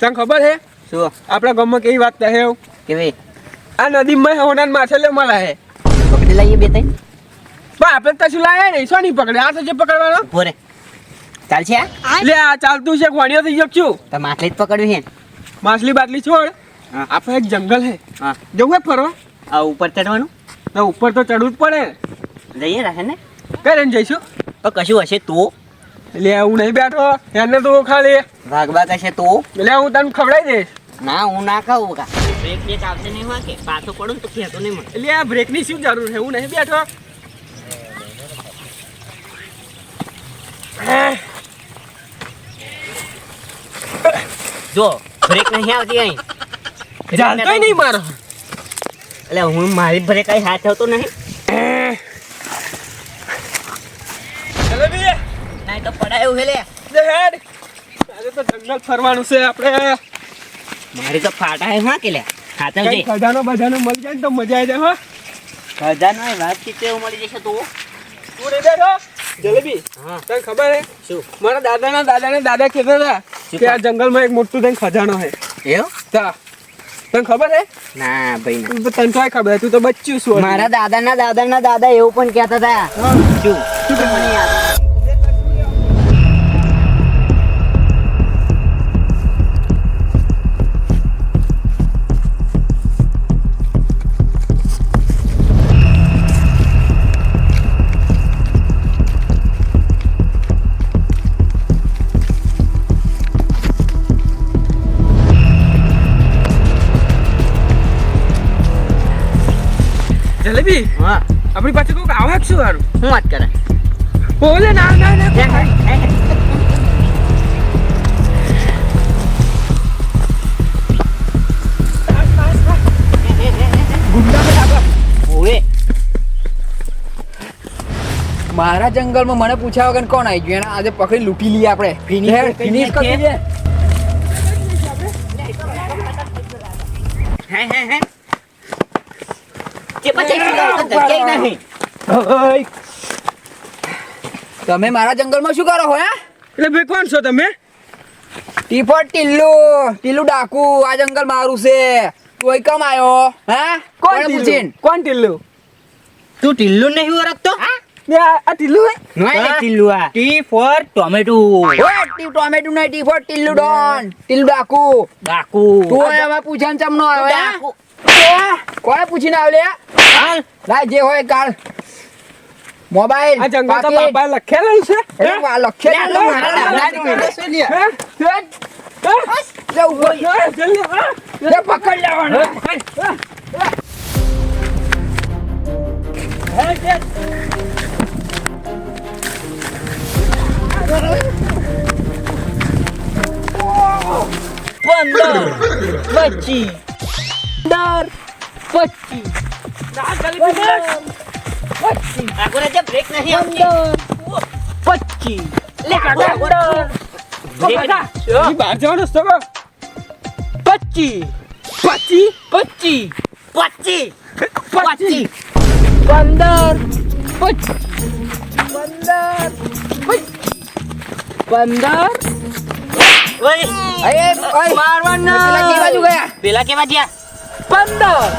તને ખબર છે શું? આપણા ગામમાં કેવી વાત કહે એવું? કેવી? આ નદીમાં હોના માછલે મળે છે પકડી લઈએ બે ત્રણ? પણ આપણે તો શું લાયા નહીં? શું નહીં પકડે આ તો છે પકડવાનો? ભોરે ચાલશે આ? લે આ ચાલતું છે ઘોડીઓ થઈ ગયો છું તો માછલી જ પકડવી છે માછલી બાટલી છોડ. આપણે એક જંગલ છે હા. જવું હે ફરવા? આ ઉપર ચડવાનું તો ઉપર તો ચડવું જ પડે. જઈએ રહે ને? કઈ રહીને જઈશું? તો કશું હશે તો? એટલે હું નહીં બેઠો. એને તો ખાલી. ભાગવા કશે તો? એટલે હું તને ખવડાવી દઈશ. ના હું ના ખાવું કા બ્રેક બ્રેક આવશે નહીં હોય કે? પાછો પડું તો ખેતો નહીં મળે એટલે આ બ્રેકની શું જરૂર છે? હું નહીં બેઠો. જો બ્રેક નહીં આવતી અહીં. જાણતો નહીં મારો. એટલે હું મારી બ્રેક કઈ હાથ આવતો નહીં. ચલો બી નહીં તો પડાયું હેલે. હેડ આજે તો જંગલ ફરવાનું છે આપણે. મારી તો ફાટા હે હા કે લે ખાતર કઈ ખજાનો બજાનો મળી જાય ને તો મજા આવી જાય હો. ખજાનો વાત કે તેવું મળી જશે તો? તું રે બેઠો જલેબી? હા. તને ખબર હે? શું? મારા દાદાના દાદાને દાદા કહેતા હતા કે આ જંગલમાં એક મોટું થઈને ખજાનો હે. એવું? તા તને ખબર હે? ના ભાઈ ના. તને તો ખબર તું તો બચ્ચું છું મારા દાદાના દાદાના દાદા એવું પણ કહેતા હતા. શું? શું કહેવાની યાદ જલેબી હા આપણી પાસે કોઈક આવે જ શું સારું હું વાત કરે બોલે ના ના ના. મારા જંગલમાં મને પૂછ્યા વગર કોણ આવી ગયું એને આજે પકડી લૂંટી લઈએ આપણે ફિનિશ ફિનિશ કરી. દઈએ. હે, હે, હે. કે પછી નહીં. તમે મારા જંગલમાં શું કરો હો એટલે ભાઈ કોણ છો તમે? ટીફટ ટીલ્લુ ટીલ્લુ ડાકુ આ જંગલ મારું છે. કોઈ કમ આવ્યો હે? કોણ પૂછીન? કોણ ટીલ્લુ? તું ટીલ્લુ નહીં ઓળખતો? બે આ ટીલ્લુ હે? નહીં ટીલ્લુ આ. T for tomato. ઓય ટી ટોમેટો નહીં ટીફટ ટીલ્લુ ડોન. ટીલ્લુ ડાકુ. ડાકુ. તું એમાં પૂછાન ચમનો આવે ડાકુ. કોણે પૂછીને આવલે હાલ. લાય જે હોય કાલ મોબાઈલ આ જંગલ તો પાકીટ. બાપાએ લખેલું છે અરે વાહ, લખેલું લે, મારા લે, દાદાનું લે, એટલે શું લે? હે? હે? હે? લે, ઉપર. હે? જલ્દી, હા? લે, પકડ લેવાનો. પંદર પચીસ પંદર પચીસ આવતી પચીસ. પચીસ? પચીસ પચીસ પંદર પચીસ પંદર પચીસ પંદર. બાજુ ગયા પેલા કેવા ગયા પંદર.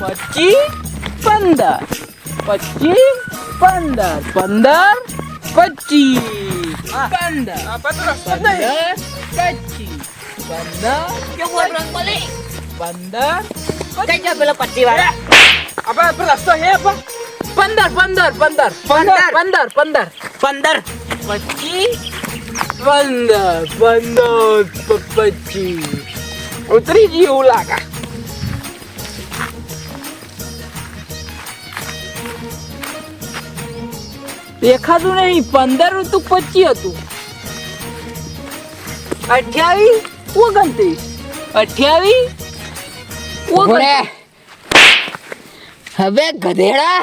પચીસ પંદર. પચીસ પંદર. પંદર પચીસ. પંદર. પંદર. પચીસ. પંદર પંદર પેલો પચીસ વાળા આપણે આપણે રસ્તો હે? પંદર પંદર પંદર. પંદર. પંદર પંદર. પંદર. પચીસ પંદર પંદર પચીસ. ઉતરી ગયું એવું લાગે દેખાતું નહીં પંદર ઋતુ પચી હતું અઠ્યાવીસ ઓગણત્રીસ અઠ્યાવીસ હવે ગધેડા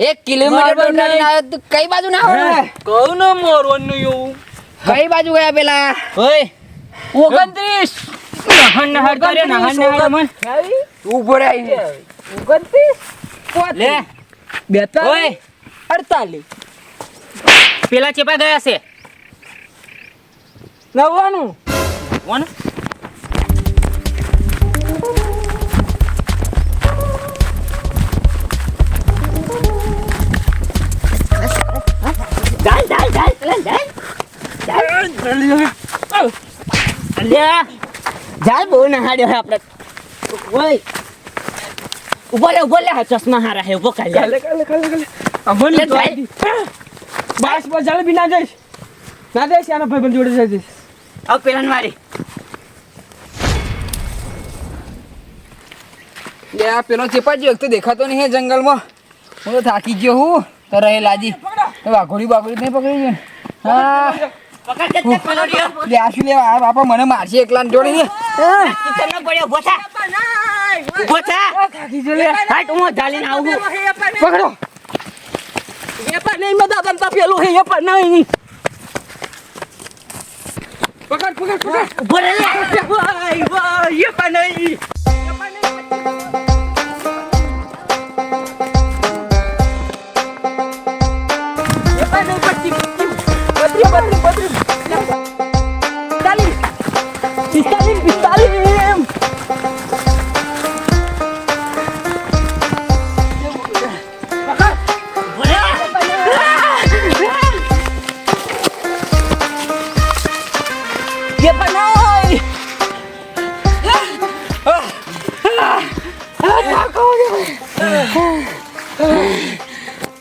એક કિલોમીટર પર કઈ બાજુ ના આવે કહું ને મોરવાનું એવું કઈ બાજુ ગયા પેલા? ઓય ઓગણત્રીસ. નહન નહર કરે નહન નહર મન. ઊભો રહી ઓગણત્રીસ લે. બેતાલીસ ઓય. અડતાલીસ? પેલા ચેપા ગયા છે. નવ્વાણું? કોણ જાય જાય જાય પેલા જાય અલ્યા જાય બહુ નહાડ્યો હે આપણે. ઓય. ઊભો લે ઊભો લે ચશ્મા હારા હે ઊભો કાલે કાલે કાલે કાલે કાલે અમન લે, જાય. બસ બસ ચાલે બી ના જઈશ. ના જઈશ આનો ભાઈ જોડે જઈશ. આવ પેલાન મારી લે આ પેલો ચેપાજી વખતે તો દેખાતો નહીં હે જંગલમાં. હું તો થાકી ગયો હું. તો રહે લાજી તો વાઘોડી બાઘોડી નહીં પકડી ગયો હા. પકડ રહ્યો. લે આ શું લેવા આ બાપા મને મારશે એકલા જોડી. ને તું તને પડ્યો ઊભો થા. ઊભો થા. થાકી જો લે હાટ હું આવું. પકડો. એ પણ નહીં મદદ અંતા પેલું હે એ પણ નહીં. પકડ પકડ પકડ. લે. એ પણ નહીં. એ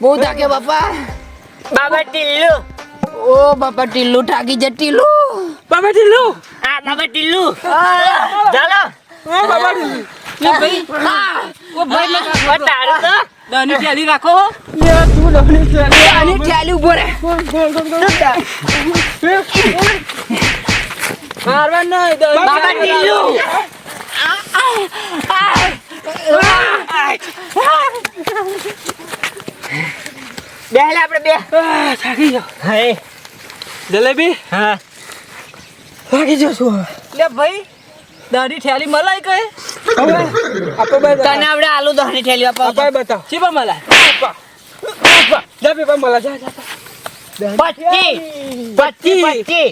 બહુ થાકે બાપા બાબા ટીલ્લુ ઓ બાપા ટીલ્લુ થાકી જ ટીલ્લુ બાબા ટીલ્લુ આ બાબા ટીલ્લુ ચાલો હા બાબા ઢીલું લે ભાઈ ઓ ભાઈ લે ઓ તારું તો દાની ચાલી રાખો લે તું દાની ચાલી આની ઠેલી ઊભો રે મારવા નહીં બાબા ટીલ્લુ બે લે આપણે બે. થાકી જાઓ હા. જલેબી? હા. થાકી જાઉં છું લે ભાઈ દાઢી ઠેલી મલાઈ કઈ? હવે આપણે બે તને આપણે આલુ દાઢી ઠેલી આપો આપણે બતાવ. ચીપા મલાઈ આપા. જા પેપા મળા જા જા પચી પચી પચી